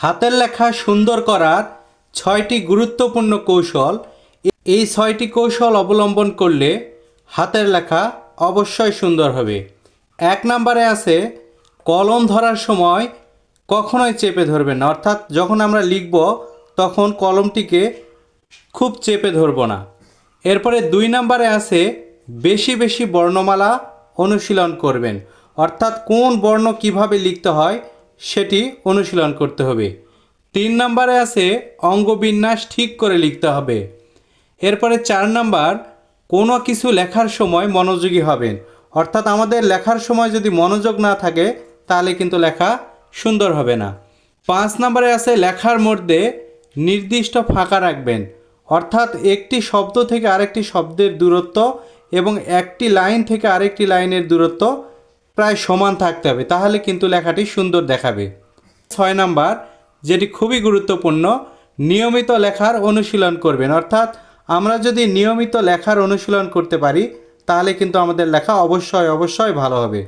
হাতের লেখা সুন্দর করার ছয়টি গুরুত্বপূর্ণ কৌশল। এই ছয়টি কৌশল অবলম্বন করলে হাতের লেখা অবশ্যই সুন্দর হবে। এক নম্বরে আছে কলম ধরার সময় কখনোই চেপে ধরবেন না। অর্থাৎ যখন আমরা লিখব, তখন কলমটিকে খুব চেপে ধরব না। এরপরে দুই নম্বরে আছে বেশি বেশি বর্ণমালা অনুশীলন করবেন। অর্থাৎ কোন বর্ণ কীভাবে লিখতে হয় সেটি অনুশীলন করতে হবে। তিন নম্বরে আছে অঙ্গবিন্যাস ঠিক করে লিখতে হবে। এরপরে চার নাম্বার, কোনো কিছু লেখার সময় মনোযোগী হবেন। অর্থাৎ আমাদের লেখার সময় যদি মনোযোগ না থাকে, তাহলে কিন্তু লেখা সুন্দর হবে না। পাঁচ নম্বরে আছে লেখার মধ্যে নির্দিষ্ট ফাঁকা রাখবেন। অর্থাৎ একটি শব্দ থেকে আরেকটি শব্দের দূরত্ব এবং একটি লাইন থেকে আরেকটি লাইনের দূরত্ব প্রায় সমান থাকতে হবে, তাহলে কিন্তু লেখাটি সুন্দর দেখাবে। ছয় নাম্বার, যেটি খুবই গুরুত্বপূর্ণ, নিয়মিত লেখার অনুশীলন করবেন। অর্থাৎ আমরা যদি নিয়মিত লেখার অনুশীলন করতে পারি, তাহলে কিন্তু আমাদের লেখা অবশ্যই অবশ্যই ভালো হবে।